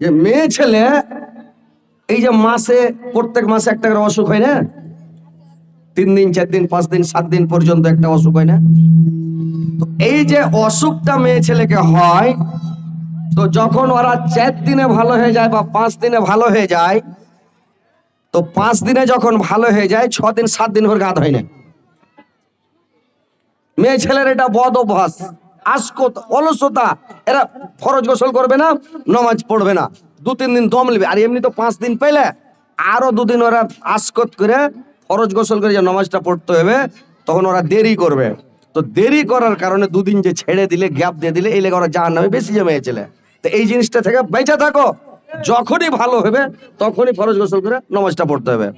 যে মেয়ে ছেলে, এই যে মাসে, প্রত্যেক মাসে একটা করে অসুখ হয় না? তিন দিন, চার দিন, পাঁচ দিন, সাত দিন পর্যন্ত একটা অসুখ হয় না? তো এই যে অসুখটা মেয়ে ছেলেকে হয়, তো যখন ওরা চার দিনে ভালো হয়ে যায় বা পাঁচ দিনে ভালো হয়ে যায়, তো পাঁচ দিনে যখন ভালো হয়ে যায়, ছ দিন, সাত দিন করে গাত হয় না। মেয়ে ছেলের এটা বদ অভ্যাস। আসকত অলসতা, এরা ফরজ গোসল করবে না, নমাজ পড়বে না। দু তিন দিন দম নেবে। আর এমনি তো পাঁচ দিন পেলে আরও দুদিন ওরা আসকত করে ফরজ গোসল করে যে নমাজটা পড়তে হবে, তখন ওরা দেরি করবে। তো দেরি করার কারণে দুদিন যে ছেড়ে দিলে, গ্যাপ দিয়ে দিলে, এই লেগে ওরা জাহান নামে বেশি জমে ছেলে তো এই জিনিসটা থেকে বেঁচে থাকো। যখনই ভালো হবে, তখনই ফরজ গোসল করে নমাজটা পড়তে হবে।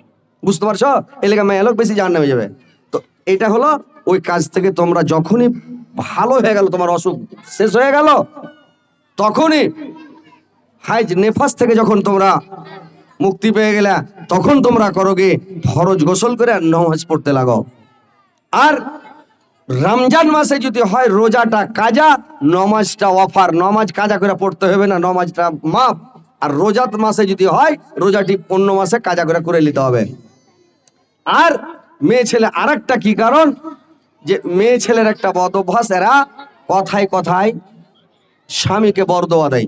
বুঝতে পারছ? এই লেগে মেয়ে লোক বেশি জাহান নামে যাবে। তো এটা হলো ওই কাজ থেকে তোমরা যখনই ভালো হয়ে গেল তোমার অসুখ। শেষ হয়ে গেল? তখনই হাইজ নেফাস থেকে যখন তোমরা মুক্তি পেয়ে গেলে, তখন তোমরা করো কি? ফরজ গোসল করে আর নামাজ পড়তে লাগো। আর রমজান মাসে যদি হয় রোজাটা কাজা, নমাজটা অফার। নমাজ কাজা করে পড়তে হবে না, নমাজটা মাপ আর রোজাত মাসে যদি হয় রোজাটি অন্য মাসে কাজা করে করে নিতে হবে। আর মেয়ে ছেলে আরেকটা কি কারণ? যে মেয়ে ছেলের একটা বদ অভ্যাস, এরা কথায় কথায় স্বামীকে বরদোয়া দেয়।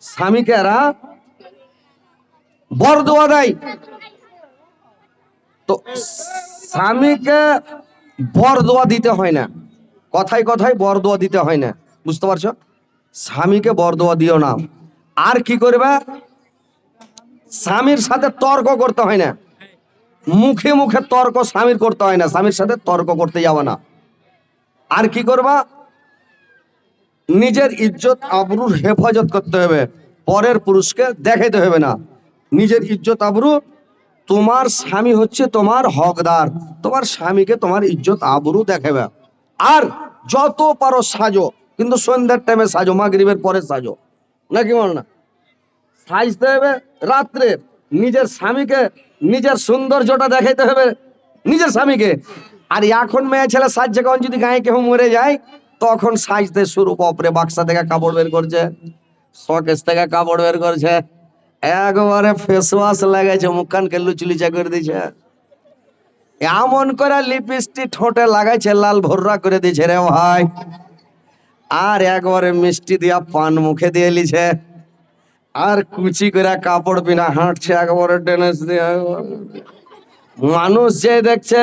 স্বামীকে এরা বরদোয়া দেয়। তো স্বামীকে বরদোয়া দিতে হয় না। কথায় কথায় বরদোয়া দিতে হয় না। বুঝতে পারছ? স্বামীকে বরদোয়া দিও না। আর কি করবে? স্বামীর সাথে তর্ক করতে হয় না। মুখে মুখে তর্ক স্বামীর করতে হয় না, স্বামীর সাথে তর্ক করতে যাবে না। আর কি করবা? নিজের ইজ্জত আবরুর হেফাজত করতে হবে, পরের পুরুষকে দেখাইতে হবে না। নিজের ইজ্জত আবরু, তোমার স্বামী হচ্ছে তোমার হকদার, তোমার স্বামীকে তোমার ইজ্জত আবরু দেখাবে আর যত পারো সাজো, কিন্তু সন্ধ্যার টাইমে সাজো, মাগরিবের পরে সাজো। নাকি বল না? সাজতে হবে রাত্রে, নিজের স্বামীকে নিজের সৌন্দর্যটা দেখাইতে হবে নিজের স্বামীকে। আর এখন মেয়ে ছেলে সাজছে কখন যদি গায়ে কেউ মরে যায়, তখন সাজতে শুরু বাপরে বাক্সা থেকে কাপড় বের করছে। শকেস থেকে কাপড় বের করছে। একবারে ফেস ওয়াশ লাগাইছে, মুখখানকে লুচলিচা করে দিয়েছে। এমন করে লিপস্টিক ঠোঁটে লাগাইছে, লাল ভর্রা করে দিয়েছে রে ভাই। আর একবারে মিষ্টি দিয়া পান মুখে দিয়ে লিছে। আর কুচি করে কাপড় বিনা হাঁটছে একবারে টেনেস দিয়ে মানুষ যে দেখছে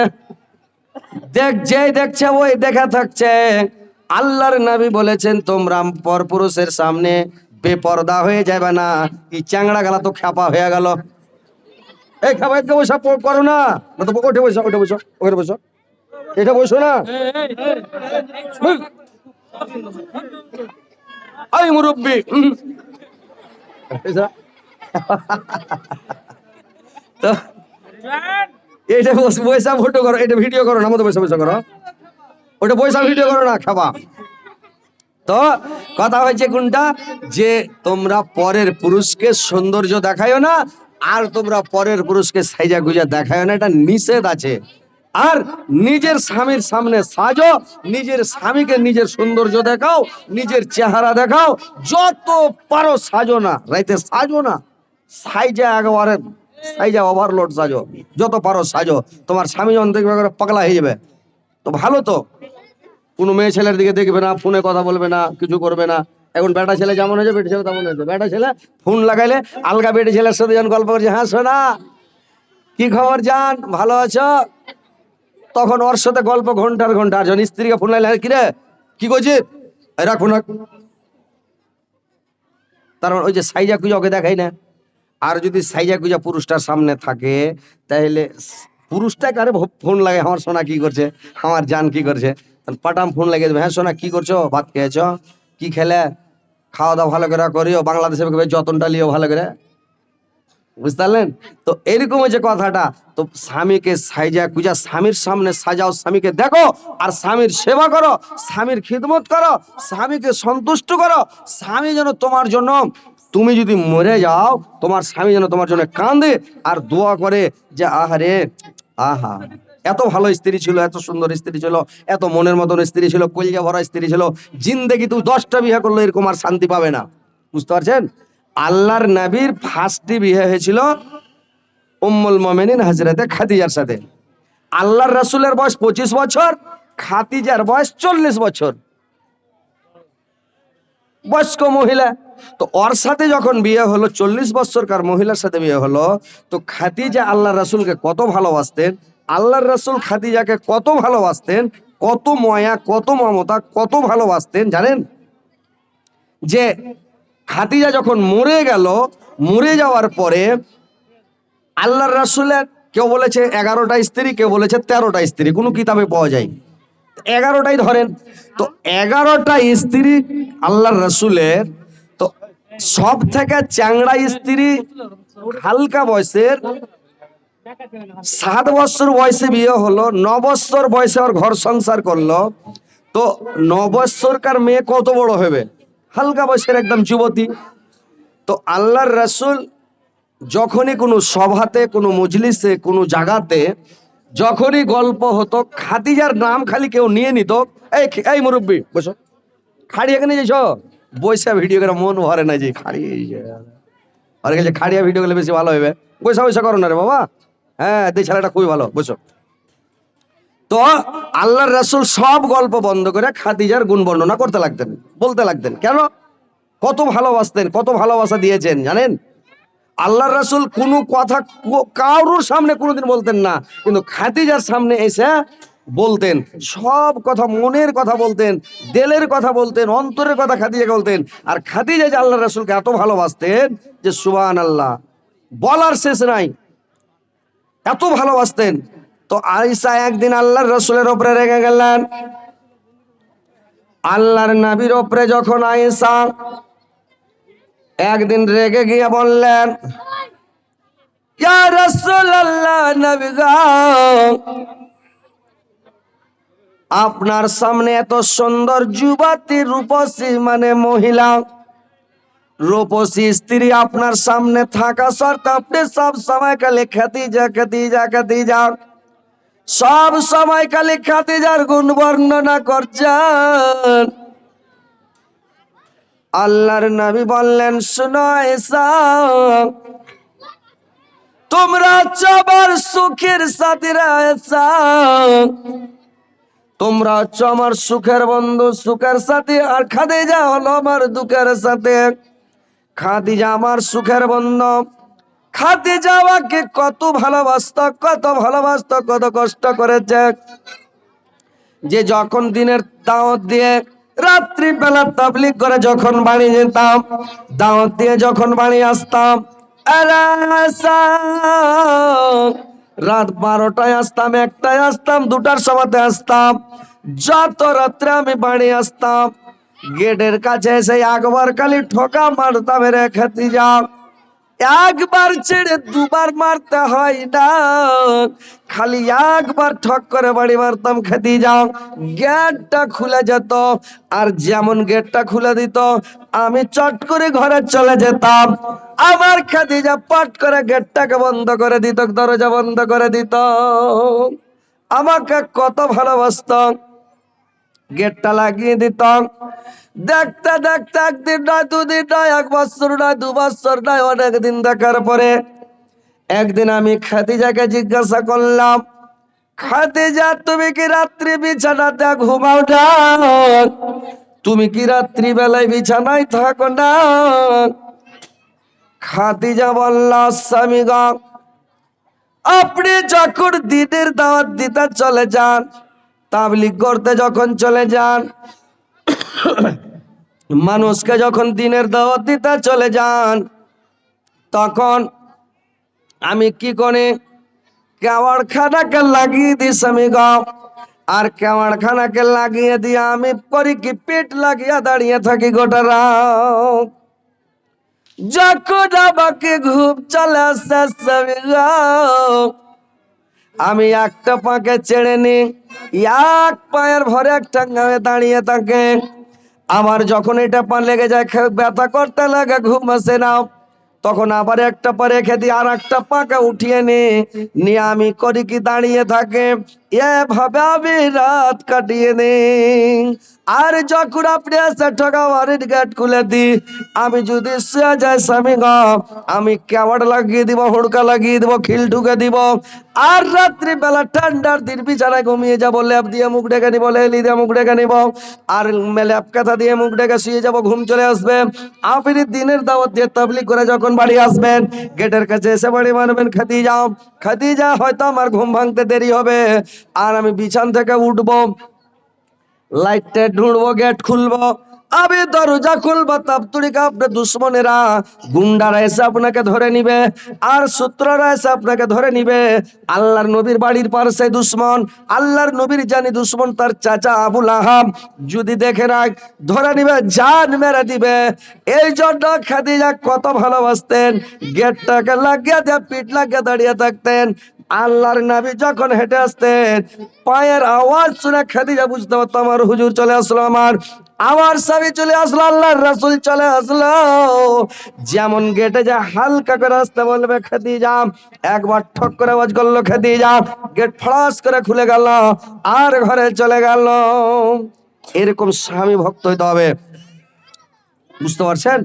দেখ যেই দেখছে ওই দেখা থাকছে আল্লাহর নবী বলেছেন তোমরা পরপুরুষের সামনে বেপরদা হয়ে যাবে না এই চ্যাংড়া গেলা তো খ্যাপা হয়ে গেল এই খাবার বসে করো না তো ওঠে বসো ওঠে বসো ওখানে বসো এটা বসো না। এই মুরব্বী। তো এটা পয়সা ফটো করো এটা ভিডিও করো না মতো পয়সা পয়সা করো। ওটা পয়সা ভিডিও করো না, খাবা। তো, কথা হয়েছে কোনটা? যে তোমরা পরের পুরুষকে সৌন্দর্য দেখায় না, আর তোমরা পরের পুরুষকে সাইজা গুজা দেখায় না, এটা নিষেধ আছে। আর নিজের স্বামীর সামনে সাজো, নিজের স্বামীকে নিজের সৌন্দর্য দেখাও, নিজের চেহারা দেখাও, যত পারো সাজো না, রাইতে সাজো না, সাইজা একেবারে, সাইজা ওভারলোড সাজো, যত পারো সাজো, তোমার স্বামী যখন দেখবে পাগলা হয়ে যাবে, তো ভালো তো, কোনো মেয়ে ছেলের দিকে দেখবে না, ফোনে কথা বলবে না, কিছু করবে না, এখন বেটা ছেলে যেমন হয়েছে, বেটা ছেলে তেমন হয়েছে, বেটা ছেলে ফোন লাগাইলে আলগা বেটি ছেলের সাথে যখন গল্প করছে হ্যাঁ শোনা কি খবর জান, ভালো আছো? তখন ওর সাথে গল্প ঘণ্টার ঘণ্টা, আর যখন স্ত্রীকে ফোন লাগাইলে কিরে? কি করছিস? রাখ রাখ তার ওই যে সাইজা কুজা ওকে দেখাই না। আর যদি সাইজা কুজা পুরুষটার সামনে থাকে, তাহলে পুরুষটাকে আরে ফোন লাগে? আমার সোনা কি করছে? আমার জান কি করছে? পাটাম ফোন দেবে। হ্যাঁ সোনা, কি করছ? ভাত খেয়েছ? কি খেলে? খাওয়া দাওয়া ভালো করে করিও? বাংলাদেশে যতনটা লিও ভালো করে। বুঝতে পারলেন তো এরকম যে কথাটা। তো স্বামীকে সাইজা কুজা স্বামীর সামনে সাজাও, স্বামীকে দেখো আর স্বামীর সেবা করো, স্বামীর খিদমত করো, স্বামীকে সন্তুষ্ট করো। স্বামী যেন তোমার জন্য, তুমি যদি মরে যাও, তোমার স্বামী যেন তোমার জন্য কাঁদে আর দোয়া করে যে, আহারে, আহা, এত ভালো স্ত্রী ছিল, এত সুন্দর স্ত্রী ছিল, এত মনের মতন স্ত্রী ছিল, কলিজা ভরা স্ত্রী ছিল, জিন্দেগি তুই দশটা বিয়ে করল এরকম আর শান্তি পাবে না। বুঝতে পারছেন? আল্লাহর নবীর ফার্স্টটি বিয়ে হয়েছিল উম্মুল মমিনিন হাজরাতে খাদিজার সাথে। আল্লাহর রাসূলের বয়স পঁচিশ বছর, খাদিজার বয়স চল্লিশ বছর। বয়স্ক মহিলা, তো ওর সাথে যখন বিয়ে হলো, চল্লিশ বছরকার মহিলার সাথে বিয়ে হলো, তো খাদিজা আল্লাহ রাসূলকে কত ভালোবাসতেন, আল্লাহর রাসূল খাদিজাকে কত ভালোবাসতেন, কত ময়া, কত মমতা, কত ভালোবাসতেন, জানেন? যে খাদিজা যখন মরে গেল, মরে যাওয়ার পরে আল্লাহর রাসূলের কেউ বলেছে এগারোটা স্ত্রী, কেউ বলেছে তেরোটা স্ত্রী, কোনো কিতাবে পাওয়া যায় এগারোটাই ধরেন। তো এগারোটা স্ত্রী আল্লাহর রসুলের, তো সব থেকে চ্যাংড়া স্ত্রী হালকা বয়সের, সাত বছর বয়সে বিয়ে হলো, ন বছর বয়সে ওর ঘর সংসার করল। তো ন বছরকার মেয়ে কত বড় হবে? হালকা বয়সের একদম যুবতী। তো আল্লাহর রসুল যখনই কোনো সভাতে, কোনো মজলিসে, কোনো জায়গাতে যখনই গল্প হতো, খাদিজার নাম খালি কেউ নিয়ে নিত, এই এই মুরব্বী, বসো। খাড়ি এখানে যাইছ? বৈশা ভিডিও করে মন ভরে না যে খাড়ি আর কাছে খাড়িয়া ভিডিও করলে বেশি ভালো হবে। বৈশা বৈশা করো না রে বাবা। হ্যাঁ ছেলেটা খুবই ভালো, বসো। তো আল্লাহর রাসুল সব গল্প বন্ধ করে খাদিজার গুণ বর্ণনা করতে লাগতেন, বলতে লাগতেন। কেন? কত ভালোবাসতেন, কত ভালোবাসা দিয়েছেন, জানেন? আল্লাহর রাসুল কোনো কথা কারোর সামনে কোনোদিন বলতেন না, কিন্তু খাদিজার সামনে এসে বলতেন, সব কথা মনের কথা বলতেন, দেলের কথা বলতেন, অন্তরের কথা খাদিজাকে বলতেন। আর খাদিজা যে আল্লাহ রাসুলকে এত ভালোবাসতেন যে সুবান আল্লাহ বলার শেষ নাই। এত ভালোবাসতেন তো আয়েশা একদিন আল্লাহর রসুলের ওপরে রেগে গেলেন। আল্লাহর নবীর ওপরে যখন আয়েশা একদিন রেগে গিয়ে বললেন আপনার সামনে এত সুন্দর যুবতী রূপসী মানে মহিলা, রূপসী স্ত্রী আপনার সামনে থাকা সত্ত্বে আপনি সব সময় খালি খাতিজা খাতিজা খাতিজা। সব সময় খালি খাতিজার গুণ বর্ণনা করছেন। আল্লাহর নবী বললেন, শুনো তোমরা চবার সুখের এসা তোমরা হচ্ছ আমার সুখের বন্ধু, সুখের সাথে, আর খাদিজা হলো আমার দুঃখের সাথে। খাদিজা আমার সুখের বন্ধু। খাদিজা আমাকে কত ভালোবাসত কত ভালোবাসত, কত কষ্ট করেছে। যে যখন দিনের দাওয়াত দিয়ে রাত্রি বেলা তাবলিগ করে যখন বাড়ি যেতাম, দাওয়াত দিয়ে যখন বাড়ি আসতাম রাত বারোটায় আসতাম, একটায় আসতাম, দুটার সময়তে আসতাম। যত রাত্রে আমি বাড়ি আসতাম, গেটের কাছে এসে একবার খালি ঠোকা মারতাম রে খেতে যাও একবার ছেড়ে দুবার মারতে হয় না। খালি একবার ঠক করে বাড়ি মারতাম, খেতে যাও। গেটটা খুলে যেত, আর যেমন গেটটা খুলে দিত, আমি চট করে ঘরে চলে যেতাম। আমার খাদিজা পট করে গেটটাকে বন্ধ করে দিত, দরজা বন্ধ করে দিত। আমাকে কত ভালোবাসত। গেটটা লাগিয়ে দিতাম। দেখতে দেখতে একদিন নয়, দুদিন নয়, এক বছর নয়, দু বছর নয়, অনেক দিন দেখার পরে একদিন আমি খাদিজাকে জিজ্ঞাসা করলাম, খাদিজা, তুমি কি রাত্রি বিছানাতে ঘুমাও না? তুমি কি রাত্রি বেলায় বিছানায় থাকো না? খাদিজা বলল, স্বামী গা, আপনি যখন দিনের দাওয়াত দিতে চলে যান তাবলিগ করতে যখন চলে যান, মানুষকে যখন দিনের দাওয়াত দিতে চলে যান, তখন আমি কি করে কেওয়ার খানাকে লাগিয়ে দিই স্বামী গো। আর কেওয়ার খানাকে লাগিয়ে দিয়ে আমি করি কি, পেট লাগিয়ে দাঁড়িয়ে থাকি গোটা রাত। যখন আমাকে ঘুম চলে আসে স্বামী গো। আমি একটা পাকে ছেড়ে নি এক পায়ের ভরে একটা গাঁয়ে দাঁড়িয়ে থাকে। আমার যখন এটা পা লেগে যায় ব্যথা করতে লাগে, ঘুম আসে না। তখন আবার একটা পা রেখে দিয়ে আর একটা পাকে উঠিয়ে নি নিয়ে আমি করি কি দাঁড়িয়ে থাকে। এভাবে আমি রাত কাটিয়ে নে আর যখন আপনি এসে ঠকা বাড়ির গেট খুলে দি আমি যদি যাই স্বামী আমি কেমন লাগিয়ে দিব, হুড়কা লাগিয়ে দিব, খিল ঢুকে দিব। আর রাত্রি বেলা ঠান্ডার দিন বিছানায় ঘুমিয়ে যাব ল্যাপ দিয়ে মুখ ডেকে নিবো লেলি দিয়ে মুখ ডেকে নিব। আর ল্যাপ কাঁথা দিয়ে মুখ ডেকে শুয়ে যাব, ঘুম চলে আসবে। আপনি দিনের দাওয়াত দিয়ে তাবলিগ করে যখন বাড়ি আসবেন, গেটের কাছে এসে বাড়ি মারবেন খাতি যাও খাতি যা হয়তো আমার ঘুম ভাঙতে দেরি হবে। আর আমি বিছান থেকে উঠবো। লাইটটা ঢুঁড়বো গেট খুলবো। আমি দরজা খুলবো তাপতুড়িকে আপনার দুশ্মনেরা। গুন্ডারা এসে আপনাকে ধরে নিবে, আর সূত্ররা এসে আপনাকে ধরে নিবে। আল্লাহর নবীর বাড়ির পাশে দুশ্মন, আল্লাহর নবীর জানি দুশ্মন তার চাচা আবুল আহাম যদি দেখে রাখ, ধরে নিবে, জান মেরে দিবে। এই জন্য খাদিজা কত ভালোবাসতেন গেটটাকে লাগিয়ে দিয়ে পিঠ লাগিয়ে দাঁড়িয়ে থাকতেন। আল্লাহর নবী যখন হেঁটে আসতেন, পায়ের আওয়াজ শুনে খাদিজা বুঝতে পারতো, আমার হুজুর চলে আসলো, আমার আমার স্বামী চলে আসলো, আল্লাহর রাসূল চলে আসলো। যেমন গেটে যা হালকা করে আসতে বলবে, খাদিজা। একবার ঠক করে আওয়াজ করল, খাদিজা। গেট ফড়াস করে খুলে গেল, আর ঘরে চলে গেল। এরকম স্বামী ভক্ত হইতে হবে। বুঝতে পারছেন?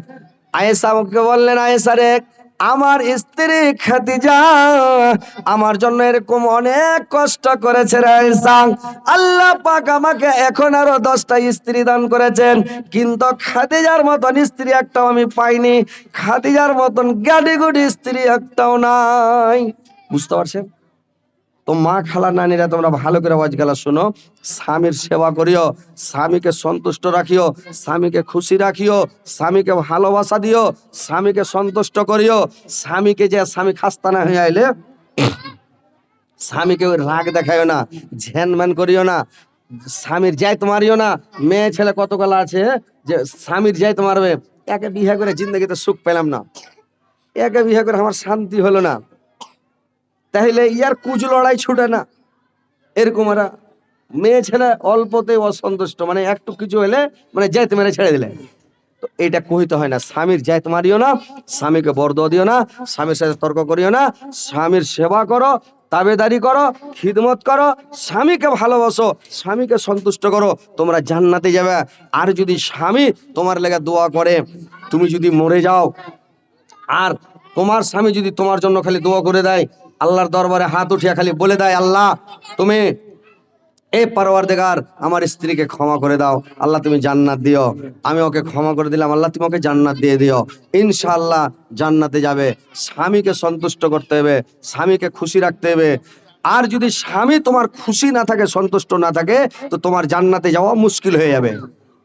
আয়েশা আমাকে বললেন, আয়েশা রে আমার স্ত্রী খাদিজা আমার জন্য এরকম অনেক কষ্ট করেছে আল্লাহ পাক আমাকে এখন আরও দশটা স্ত্রী দান করেছেন। কিন্তু খাদিজার মতন স্ত্রী একটাও আমি পাইনি। খাদিজার মতন গাড়ি গুড়ি স্ত্রী একটাও নাই। বুঝতে পারছেন? তো মা খালা নানিরা তোমরা ভালো করে আওয়াজ গেলা শোনো। স্বামীর সেবা করিও, স্বামীকে সন্তুষ্ট রাখিও, স্বামীকে খুশি রাখিও, স্বামীকে ভালোবাসা দিও, স্বামীকে সন্তুষ্ট করিও। স্বামীকে যে স্বামী খাস্তানা হয়ে আইলে, স্বামীকে ওই রাগ দেখাইও না ঝ্যান করিও না, স্বামীর যাই তোমারিও না। মেয়ে ছেলে কত কলা আছে যে স্বামীর যাই তোমারবে একে বিয়ে করে জিন্দগিতে সুখ পেলাম না। একে বিয়ে করে আমার শান্তি হলো না। তাহলে ইয়ার কুচ লড়াই ছুটে না। এরকম এরা মেয়ে ছেলে অল্পতে অসন্তুষ্ট মানে একটু কিছু হলে মানে যাইতে মেরে ছেড়ে দিলে। তো এটা কহিতে হয় না। স্বামীর যাইতে মারিও না, স্বামীকে বরদ দিও না, স্বামীর সাথে তর্ক করিও না, স্বামীর সেবা করো, তাবেদারি করো, খিদমত করো, স্বামীকে ভালোবাসো, স্বামীকে সন্তুষ্ট করো, তোমরা জান্নাতে যাবে। আর যদি স্বামী তোমার লেগে দোয়া করে, তুমি যদি মরে যাও, আর তোমার স্বামী যদি তোমার জন্য খালি দোয়া করে দেয় আল্লাহর দরবারে হাত উঠিয়া খালি বলে দেয়, আল্লাহ, তুমি এ পারওয়ার দেগার আমার স্ত্রীকে ক্ষমা করে দাও। আল্লাহ, তুমি জান্নাত দিও। আমি ওকে ক্ষমা করে দিলাম। আল্লাহ, তুমি ওকে জান্নাত দিয়ে দিও। ইনশাআল্লাহ জান্নাতে যাবে। স্বামীকে সন্তুষ্ট করতে হবে। স্বামীকে খুশি রাখতে হবে। আর যদি স্বামী তোমার খুশি না থাকে, সন্তুষ্ট না থাকে, তো তোমার জান্নাতে যাওয়া মুশকিল হয়ে যাবে।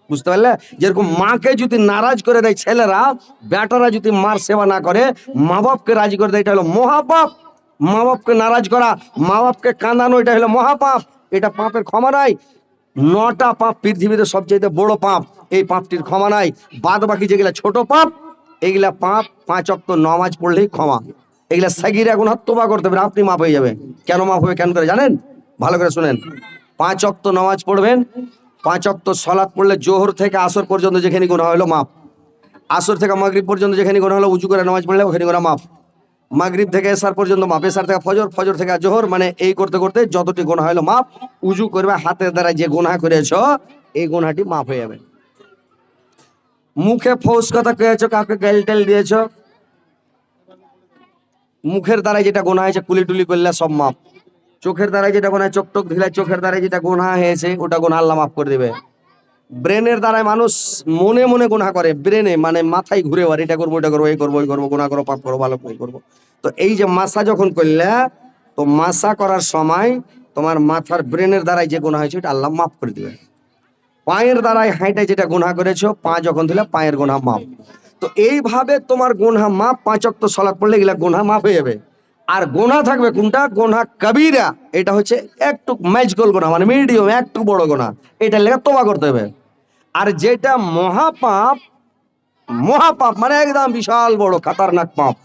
বুঝতে পারলে? যেরকম মাকে যদি নারাজ করে দেয় ছেলেরা, বেটারা যদি মার সেবা না করে মা বাপকে রাজি করে দেয়, এটা হলো মহাপাপ। মা বাপকে নারাজ করা মা বাপকে কাঁদানো, এটা হলো মহাপাপ। এটা পাপের ক্ষমা নাই। নটা পাপ পৃথিবীতে সবচেয়ে বড় পাপ, এই পাপটির ক্ষমা নাই। বাদ বাকি যেগুলা ছোট পাপ, এগুলা পাপ পাঁচ অক্ত নমাজ পড়লেই ক্ষমা। এগুলা সাগির এখন তোবা করতে হবে আপনি মাপ হয়ে যাবে কেন মাপ হবে, কেন করে জানেন? ভালো করে শুনেন। পাঁচ অক্ত নামাজ পড়বেন, পাঁচ অক্ত সলাৎ পড়লে জোহর থেকে আসর পর্যন্ত যেখানে গোনা হলো মাপ আসর থেকে মাগরিব পর্যন্ত যেখানে গোনা হলো উঁচু করে নামাজ পড়লে ওখানে গোনা মাপ মাগরিব থেকে এসার পর্যন্ত মাপ এসার থেকে ফজর ফজর থেকে জোহর মানে এই করতে করতে যতটি গোনা হলো মাপ উজু করবে, হাতের দ্বারা যে গোনা করেছ, এই গোনাটি মাপ হয়ে যাবে। মুখে ফৌস কথা কয়েছো, কাউকে গেল টেল দিয়েছ, মুখের দ্বারা যেটা গোনা হয়েছে, কুলি টুলি করলে সব মাপ চোখের দ্বারা যেটা গোনা চোখ টোক দিলে চোখের দ্বারা যেটা গোনা হয়েছে, ওটা গোনা আল্লাহ মাফ করে দিবে। ব্রেনের দ্বারাই মানুষ মনে মনে গুনাহ করে, ব্রেনে মানে মাথায় ঘুরে আর এটা করব এটা করব, এই করব এই করব, গুনাহ করব পাপ করব ভালো এই করব। তো এই যে মাসা যখন করলে, তো মাসা করার সময় তোমার মাথার ব্রেনের দ্বারাই যে গুনাহ হয়েছে ওটা আল্লাহ মাফ করে দিবে। পায়ের দ্বারাই হাইটায় যেটা গুনাহ করেছ, পা যখন দিলে পায়ের গুনাহ মাপ তো এইভাবে তোমার গুনাহ মাপ পাঁচ অক্ত সলাৎ পড়লে গেলে গুনাহ মাপ হয়ে যাবে। আর গোনা থাকবে কোনটা? গোনা কবিরা। এটা হচ্ছে একটু ম্যাজিক্যাল গোনা মানে মিডিয়াম একটু বড় গোনা। এটা লেগে তোবা করতে হবে। আর যেটা মহাপাপ মহাপাপ মানে একদম বিশাল বড় খাতারনাক পাপ,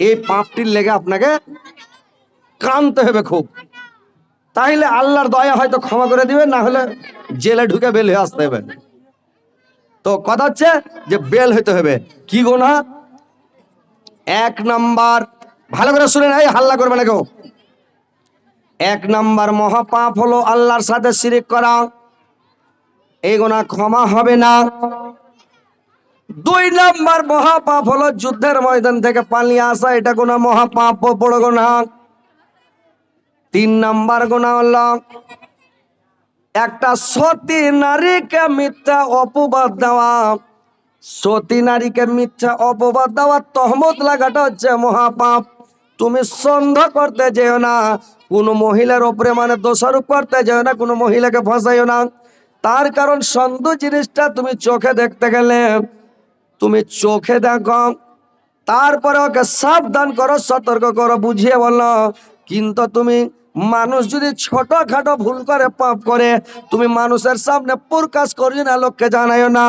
এই পাপটির লেগে আপনাকে কানতে হবে খুব। তাইলে আল্লাহর দয়া হয়তো ক্ষমা করে দিবে, না হলে জেলে ঢুকে বেল হয়ে আসতে হবে। তো কথা হচ্ছে যে বেল হইতে হবে। কি গোনা? এক নাম্বার ভালো করে শুনে নাই হাল্লা করবে না কেউ এক নাম্বার মহাপাপ হলো আল্লাহর সাথে শিরিক করা। এই গোনা ক্ষমা হবে না। দুই নাম্বার মহাপাপ হলো যুদ্ধের ময়দান থেকে পালিয়ে আসা, এটা গোনা মহাপাপ বড় গোনা তিন নাম্বার গোনা হলো, একটা সতী নারীকে মিথ্যা অপবাদ দেওয়া। সতী নারীকে মিথ্যা অপবাদ দেওয়া তহমত লাগাটা হচ্ছে মহাপাপ। তুমি সন্দেহ করতে যেও না। কোনো মহিলার ওপরে মানে দোষারোপ করতে যেও না, কোনো মহিলাকে ফসাইও না। তার কারণ সন্দেহ জিনিসটা তুমি চোখে দেখতে গেলে। তুমি চোখে দেখো। তারপরে ওকে সাবধান করো, সতর্ক করো, বুঝিয়ে বলো কিন্তু তুমি মানুষ যদি ছোটখাটো ভুল করে, পাপ করে, তুমি মানুষের সামনে প্রকাশ করি না, লোককে জানাইও না।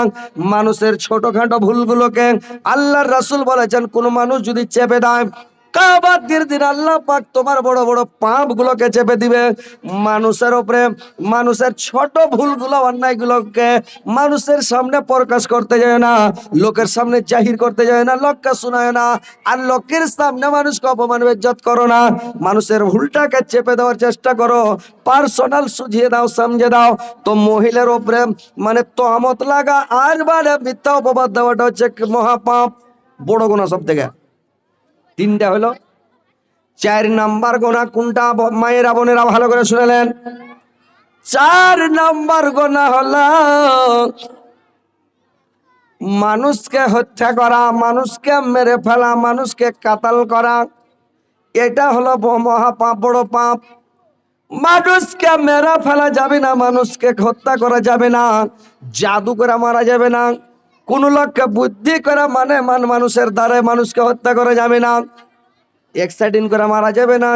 মানুষের ছোটখাটো ভুলগুলোকে আল্লাহর রাসূল বলেছেন, কোন মানুষ যদি চেপে দেয় কাবাতির দিন আল্লাহ পাক তোমার বড় বড় পাপ গুলোকে চেপে দিবে। মানুষের উপরে, মানুষের ছোট ভুলগুলো, অন্যায়গুলোকে মানুষের সামনে প্রকাশ করতে যায় না, লোকের সামনে জাহির করতে যায় না, লোককে শোনায় না, আর লোকের সামনে মানুষকে অপমান বেজ্জত করো না। মানুষের ভুলটাকে চেপে দেওয়ার চেষ্টা করো পার্সোনাল সুঝিয়ে দাও, সমঝে দাও। তো মহিলার উপরে মানে তহমত লাগা আর মানে মিথ্যা অপবাদ দেওয়াটা হচ্ছে মহাপাপ। বড় গুণা সব থেকে তিনটা হলো, চার নাম্বার গোনা কোনটা? মায়েরা, বোনেরা ভালো করে শুনেলেন। চার নাম্বার গোনা হলো, মানুষকে হত্যা করা, মানুষকে মেরে ফেলা, মানুষকে কাতাল করা। এটা হলো মহাপাপ বড় পাপ। মানুষকে মেরা ফেলা যাবে না, মানুষকে হত্যা করা যাবে না জাদু করে মারা যাবে না। কোন লোককে বুদ্ধি করে মানে মান মানুষের দ্বারা মানুষকে হত্যা করা যাবে না। এক্সাইটিং করে মারা যাবে না,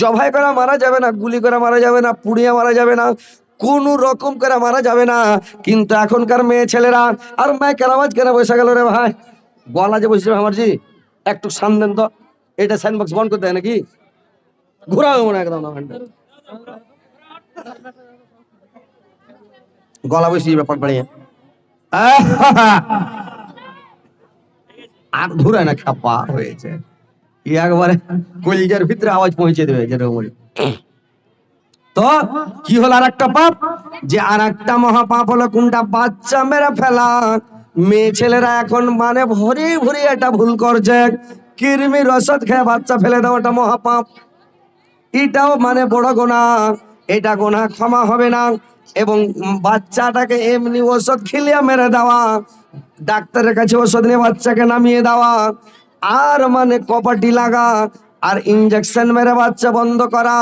জবাই করে মারা যাবে না, গুলি করে মারা যাবে না, পুড়িয়ে মারা যাবে না, কোন রকম করে মারা যাবে না। কিন্তু এখনকার মেয়ে ছেলেরা, আর মাইকের আওয়াজ কেন বসে গেল রে ভাই? গলা যে বসে আমার একটু সান দেন তো, এটা সাইন বন্ধ করতে হয় নাকি? ঘুরাও মনে একদম। গলা বসে ব্যাপার বাড়িয়ে আর হয়েছে। ই একবারে কলিজার ভিতরে আওয়াজ পৌঁছে দেবে তো কি হলো আর একটা পাপ? যে আর একটা মহাপাপ হলো, কোনটা? বাচ্চা মেরে ফেলা। মেয়ে ছেলেরা এখন মানে ভরি ভরি এটা ভুল করছে। কৃমির রসদ খেয়ে বাচ্চা ফেলে দেওয়াটা মহাপাপ। এটাও মানে বড় গোনা। এটা গোনা ক্ষমা হবে না। এবং বাচ্চাটাকে এমনি ওষুধ খিলিয়ে মেরে দেওয়া, ডাক্তারের কাছে ওষুধ নিয়ে বাচ্চাকে নামিয়ে দেওয়া, আর মানে কপাটি লাগা, আর ইঞ্জেকশন মেরে বাচ্চা বন্ধ করা,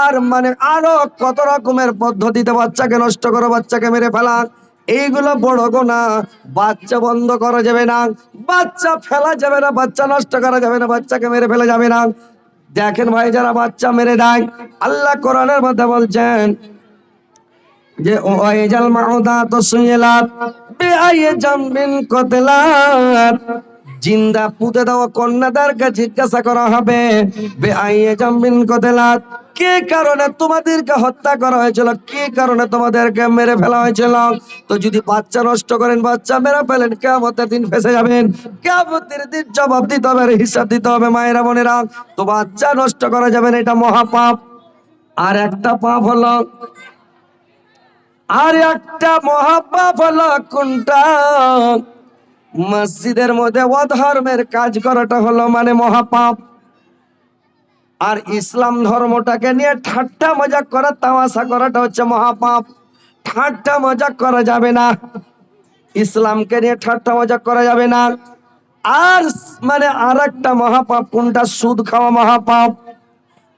আর মানে আরও কত রকমের পদ্ধতিতে বাচ্চাকে নষ্ট করো বাচ্চাকে মেরে ফেলা, এইগুলো বড় গোনা। বাচ্চা বন্ধ করা যাবে না, বাচ্চা ফেলা যাবে না, বাচ্চা নষ্ট করা যাবে না, বাচ্চাকে মেরে ফেলা যাবে না। দেখেন ভাই, যারা বাচ্চা মেরে দেয়, আল্লাহ কোরআনের মধ্যে বলছেন যে ওয়াইজাল মাউদাত সুইলাত বিআইয়ে জামবিন কতলাত জিন্দা পুঁতে দেওয়া কন্যাদারকে জিজ্ঞাসা করা হবে বেআইয়ে জামবিন কতলাত কে কারণে তোমাদেরকে হত্যা করা হয়েছিল? কে কারণে তোমাদেরকে মেরে ফেলা হয়েছিল? তো যদি বাচ্চা নষ্ট করেন, বাচ্চা মেরে ফেলেন কেমতের দিন ফেসে যাবেন। কেমতের দিন জবাব দিতে হবে হিসাব দিতে হবে, মায়েরা বোনেরা। তো বাচ্চা নষ্ট করা যাবে না, এটা মহাপাপ। আর একটা পাপ হলো আর একটা মহাপাপ হলো কোনটা মসজিদের মধ্যে অধর্মের কাজ করাটা হলো মানে মহাপাপ। আর ইসলাম ধর্মটাকে নিয়ে ঠাট্টা মজাক করা, তামাশা করাটা হচ্ছে মহাপাপ। ঠাট্টা মজাক করা যাবে না। ইসলামকে নিয়ে ঠাট্টা মজাক করা যাবে না। আর মানে আর একটা মহাপাপ কোনটা সুদ খাওয়া মহাপাপ।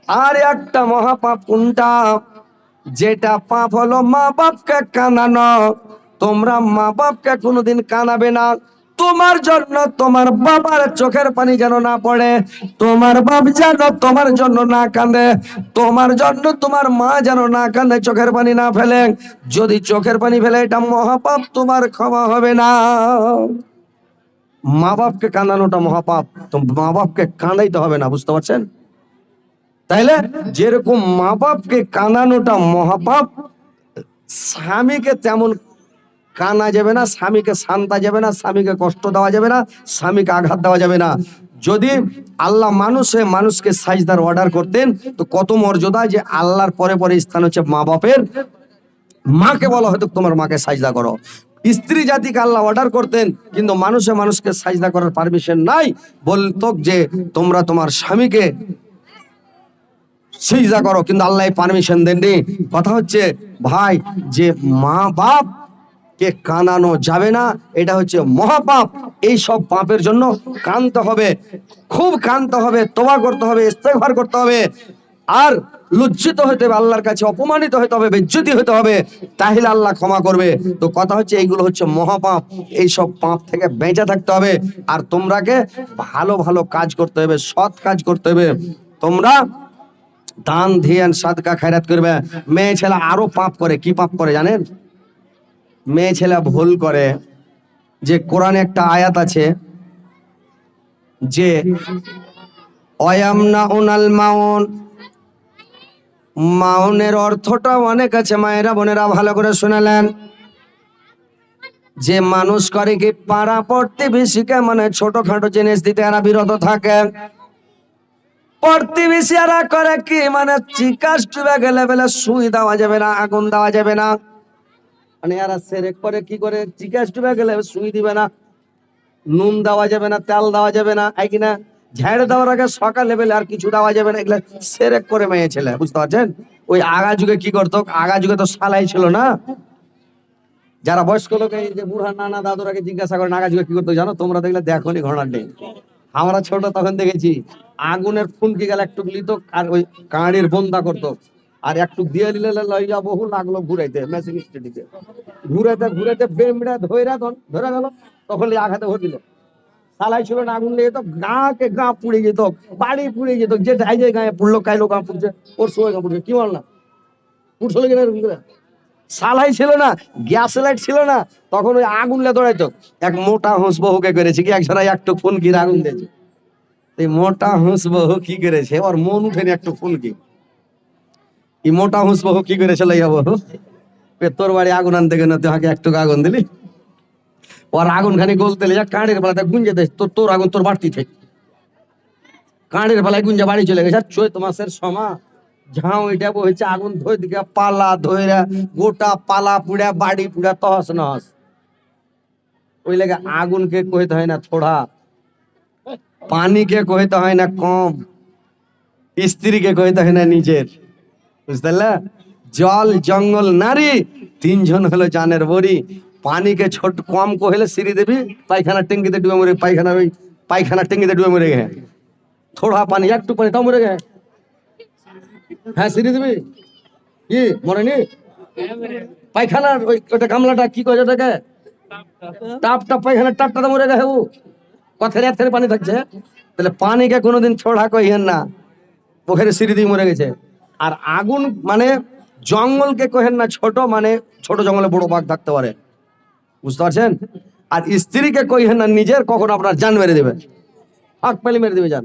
আর একটা মহাপাপ কোনটা যেটা পাপ হলো মা বাপকে কানানো। তোমরা মা বাপকে কোনোদিন কানাবে না। তোমার জন্য তোমার বাবার চোখের পানি যেন না পড়ে। তোমার বাপ যেন তোমার জন্য না কাঁদে তোমার জন্য তোমার মা যেন না কাঁদে চোখের পানি না ফেলে। যদি চোখের পানি ফেলে, এটা মহাপাপ, তোমার ক্ষমা হবে না। মা বাপকে কাঁদানোটা মহাপাপ। তো মা বাপকে কাঁদাইতে হবে না, বুঝতে পারছেন? তাইলে যেরকম মা বাপকে কানানোটা মহাপাপ, স্বামীকে তেমন কানা যাবে না, স্বামীকে শান্তা যাবে না, স্বামীকে কষ্ট দেওয়া যাবে না, স্বামীকে আঘাত দেওয়া যাবে না। যদি আল্লাহ মানুষে মানুষকে সাজদার অর্ডার করতেন, তো কত মর্যাদা যে আল্লাহর পরে পরে স্থান হচ্ছে মা বাপের। মাকে বলা হয়তো তোমার মাকে সাজদা করো। স্ত্রী জাতিকে আল্লাহ অর্ডার করতেন, কিন্তু মানুষে মানুষকে সাজদা করার পারমিশন নাই। বলতো যে তোমরা তোমার স্বামীকে সিজদা করো, কিন্তু আল্লাহ পারমিশন দেননি। কথা হচ্ছে, ভাই, যে মা বাপ কে কানানো যাবে না, এটা হচ্ছে মহাপাপ। এই সব পাপের জন্য কানতে হবে, খুব কানতে হবে তোবা করতে হবে, ইস্তেগফার করতে হবে। আর লজ্জিত হতে হবে, আল্লাহর কাছে অপমানিত হতে হবে, বেজ্জতি হতে হবে, তাহলে আল্লাহ ক্ষমা করবে। তো কথা হচ্ছে, এইগুলো হচ্ছে মহাপাপ। এই সব পাপ থেকে বেঁচে থাকতে হবে, আর তোমরাকে ভালো ভালো কাজ করতে হবে, সৎ কাজ করতে হবে। তোমরা দান, ধ্যান, সাদকা খায়রাত করবে। মেয়ে ছেলে আরও পাপ করে। কি পাপ করে জানেন? মেয়ে ছেলে ভুল করে। যে কোরআনে একটা আয়াত আছে যে অয়ামনা উনাল মাউন। মাউনের অর্থটা অনেক আছে, মায়েরা বোনেরা ভালো করে শুনালেন। যে মানুষ করে কি পাড়া প্রতিবেশীকে মানে ছোটখাটো জিনিস দিতে এরা বিরত থাকে? করে কি? মানে গেলে সুই দেওয়া যাবে না, আগুন যাবে না। মানে এরা সেরেক করে কি করে? গেলে সুই দিবে না, নুন দেওয়া যাবে না, তেল দেওয়া যাবে না সকালে বেলে আর কিছু দেওয়া যাবে না, এগুলা সেরেক করে মেয়ে ছেলে, বুঝতে পারছেন? ওই আগা যুগে কি করতো? আগা যুগে তো সালাই ছিল না। যারা বয়স্ক লোক এই যে বুড়া নানা দাদুরাকে জিজ্ঞাসা করেন আগা যুগে কি করতো জানো? তোমরা দেখলে দেখোনি ঘোড়ার নেই আমরা ছোট তখন দেখেছি, আগুনের ফুনকি গেলে একটু লিত আর ওই কাঁড়ির বন্দা করতো। আর একটু দিয়ে নিলে লইয়া বহু লাগল ঘুরাইতে, মেশিন স্টেডিতে ঘুরাইতে ঘুরাইতে বেমড়া ধইরা ধরে গেল, তখন আঘাতে ভর দিল সালাই ছিল না, আগুন লেগে তো গাঁকে গাঁ পুড়ে যেত, বাড়ি পুড়ে যেত, যে যাই যে গায়ে পুড়লো, কাইলো গাঁ পুড়ছে, ওর সময় গাঁ পুড়ছে, কি বল না পুড়ছিল কিনা? সালাই ছিল না, গ্যাস লাইট ছিল না, তখন ওই আগুন লে দৌড়াইতো। এক মোটা হুঁস বহুকে করেছে কি? একজনা একটু ফুনকির আগুন দিয়েছে। এই মোটা বহু কি করেছে? ওর মন উঠেনি একটু এই মোটা বহু কি করেছে লইয়া বহু তোর বাড়ি আগুন আনতে গেলে তুই হাকে একটু আগুন দিলি? ওর আগুন খানি গলতে যা কাঁড়ের বেলাতে গুঞ্জে দেয়, তোর তোর আগুন তোর বাড়তি থেকে। কাঁড়ের বেলায় গুঞ্জে বাড়ি চলে গেছে চৈত মাসের সমা ঝাও এটা হয়েছে আগুন ধরে দিকে পালা ধইরা গোটা পালা পুড়া বাড়ি পুড়া তহস নহস ওই লেগে আগুনকে কইতে হয় না থোড়া পানিকে কইতে হয় না কম স্ত্রীকে কইতে হয় না নিজের বুঝতে? জল জঙ্গল নারী তিনজন হলো জানের বড়ি পানিকে ছোট কম কহিলে সিঁড়ি দেবি পায়খানা টেঙ্গিতে ডুবে মরে পায়খানা ওই পায়খানা টেঙ্গিতে ডুবে মরে গে থোড়া পানি একটু পানি তাও মরে গে হ্যাঁ সিঁড়ি দিবি? কি, মরেনি? পায়খানার ওই ওটা গামলাটা কি কয় ওটাকে টাপ টাপ পায়খানার টাপটা তো মরে গে ও। কথার এক পানি থাকছে। তাহলে পানিকে কোনোদিন ছোড়া কইহেন না। পোখরে সিঁড়ি দিয়ে মরে গেছে। আর আগুন মানে জঙ্গলকে কহেন না, ছোট মানে ছোট জঙ্গলে বড় বাঘ থাকতে পারে। বুঝতে পারছেন? আর স্ত্রীকে কইহেন না, নিজের কখন আপনার জান মেরে দেবে ফাঁক পেলে মেরে দেবে জান।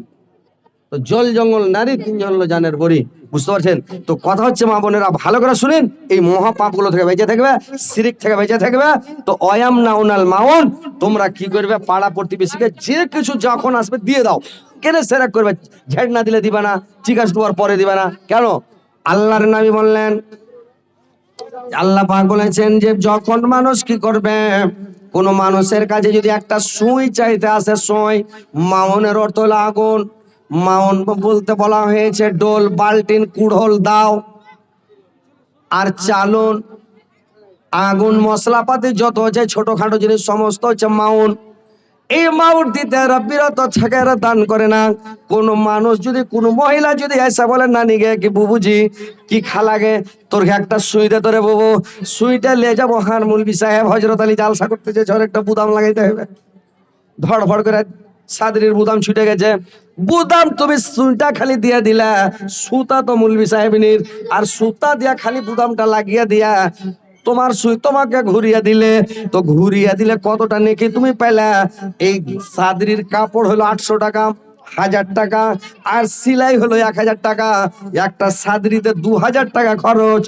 তো জল জঙ্গল, নারী তিনজন হলো জানের বড়ি, বুঝতে পারছেন? তো কথা হচ্ছে, মা বোনেরা, ভালো করে শুনেন, এই মহাপাপগুলো থেকে বেঁচে থাকবে সিরিক থেকে বেঁচে থাকবে, তো অয়াম না উনাল মাউন, তোমরা কি করবে, পাড়া প্রতিবেশীকে যে কিছু যখন আসবে দিয়ে দাও। কেন সেরাক করবে? ঝেড় না দিলে দিবে না চিকাস ডুয়ার পরে দিবে না। কেন? আল্লাহর নাবি বললেন, আল্লাহ পাক বলেছেন যে, যখন মানুষ কি করবে, কোন মানুষের কাছে যদি একটা সুই চাইতে আসে, সুই, মাউনের অর্থ হলো আগুন মাউন বলতে বলা হয়েছে, ডোল, বাল্টিন, কুড়োল দাও। আর চালুন, আগুন, মশলাপাতি যত হচ্ছে ছোটখাটো জিনিস সমস্ত হচ্ছে মাউন। এই মাউট দিতে বিরত থাকে দান করে না। কোন মানুষ যদি, কোন মহিলা যদি এসে বলে, নানি গে, কি বুবুজি কি খালাগে তোর একটা সুই দে তোরে বুবু। সুইটা লে যাব হার মুলবি সাহেব হজরত আলী জালসা করতেছে ঝড় একটা বুদাম লাগাইতে হবে। ধড় ফড় করে সাদরির বুদাম ছুটে গেছে। বুদাম তুমি সুইটা খালি দিয়া দিলা, সুতা তো মুলবি সাহেবিনীর, আর সুতা দিয়া খালি বুদামটা লাগিয়ে দিয়া তোমার সুই তোমাকে ঘুরিয়ে দিলে। তো ঘুরিয়ে দিলে কতটা নেকি তুমি পেলা? এই সাদরির কাপড় হলো আটশো টাকা, হাজার টাকা, আর সিলাই হলো এক হাজার টাকা। একটা সাদরিতে দু হাজার টাকা খরচ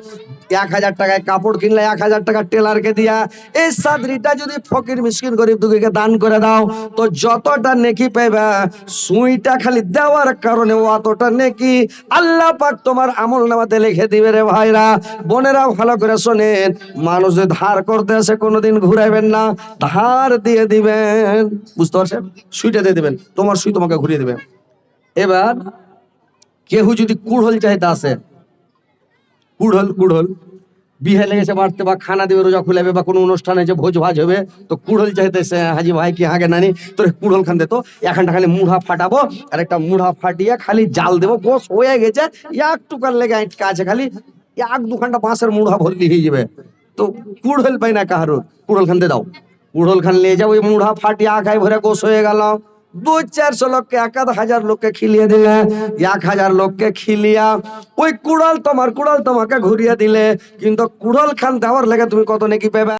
এক হাজার টাকায় কাপড় কিনলে এক হাজার টাকা টেলারকে দিয়া। এই সাদরিটা যদি ফকির মিসকিন গরিব দুঃখীকে দান করে দাও, তো যতটা নেকি পাইবা, সুইটা খালি দেওয়ার কারণে অতটা নেকি। আল্লাহ পাক তোমার আমল নামাতে লিখে দিবে রে ভাইরা। বোনেরা ভালো করে শোনেন। মানুষ যদি ধার করতে আসে কোনোদিন ঘুরাইবেন না, ধার দিয়ে দিবেন। বুঝতে পারছেন? সুইটা দিয়ে দিবেন। তোমার সুই তোমাকে ঘুরিয়ে দিবে। এবার কেউ যদি কুড়হল চাইতে আসে কুড়হল কুড়হল বিহে লেগেছে বাড়তে বা খানা দেবে, রোজা খুলাবে বা কোনো অনুষ্ঠানে যে ভোজ ভাজ হবে, তো কুড়হল চাইতেছে হাজি ভাই কি হাগে নানি, তোর কুড়হল খান দে তো। এখানটা খালি মুড়া ফাটাবো, আর একটা মুড়া ফাটিয়ে খালি জাল দেবো, গোস হয়ে গেছে এক টুকার লেগে আছে, খালি এক দু ঘণ্টা বাঁশের মুড়া ভরলি হয়ে যাবে। তো কুড়হল পাই না কাহারুর কুড়হল খান দে দাও। কুড়হল খান নিয়ে যাও, ওই মুড়া ফাটিয়ে আখায় ভরে গোস হয়ে গেল। দু চারশো লোককে, এক আধ হাজার লোককে খিলিয়ে দিলে, এক হাজার লোককে খিলিয়া ওই কুড়াল তোমার, কুড়াল তোমাকে ঘুরিয়ে দিলে। কিন্তু কুড়াল খান দেওয়ার লেগে তুমি কত নাকি পেবে?